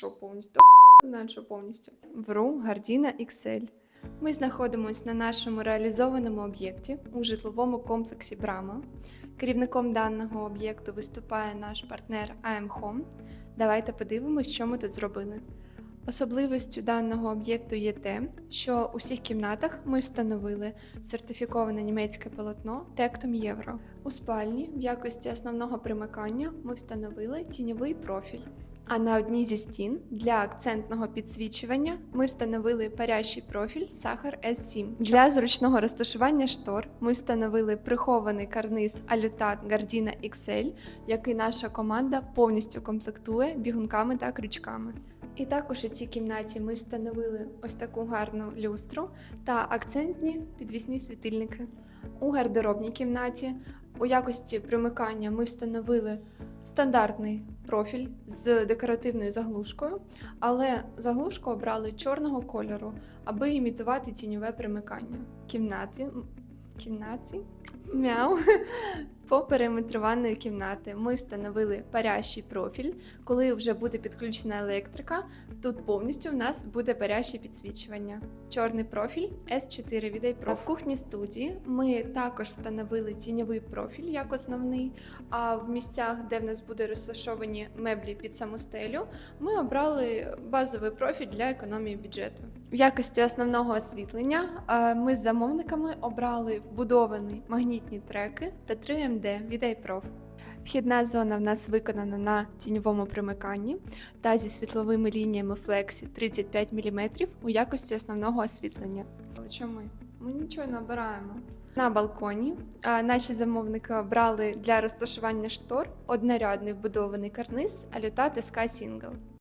що повністю? Що повністю. Вру Гардіна XL. Ми знаходимося на нашому реалізованому об'єкті у житловому комплексі Брама. Керівником даного об'єкту виступає наш партнер AM Home. Давайте подивимось, що ми тут зробили. Особливістю даного об'єкту є те, що у всіх кімнатах ми встановили сертифіковане німецьке полотно тектом євро. У спальні в якості основного примикання ми встановили тіньовий профіль. А на одній зі стін для акцентного підсвічування ми встановили парящий профіль Сахар S7. Для зручного розташування штор ми встановили прихований карниз Алютат Gardena XL, який наша команда повністю комплектує бігунками та крючками. І також у цій кімнаті ми встановили ось таку гарну люстру та акцентні підвісні світильники. У гардеробній кімнаті у якості примикання ми встановили стандартний профіль з декоративною заглушкою, але заглушку обрали чорного кольору, аби імітувати тіньове примикання. Кімнаті. Кімнаті. Мяу. По периметру ванної кімнати ми встановили парящий профіль. Коли вже буде підключена електрика, тут повністю в нас буде паряще підсвічування. Чорний профіль S4 від iPro. В кухні студії ми також встановили тіньовий профіль як основний. А в місцях, де в нас буде розташовані меблі під саму стелю, ми обрали базовий профіль для економії бюджету. В якості основного освітлення е, ми з замовниками обрали вбудовані магнітні треки та 3MD від iProf. Вхідна зона в нас виконана на тіньовому примиканні та зі світловими лініями Flexi 35 мм у якості основного освітлення. Але що ми? Нічого не обираємо. На балконі наші замовники обрали для розташування штор однорядний вбудований карниз Alutati Sky Single.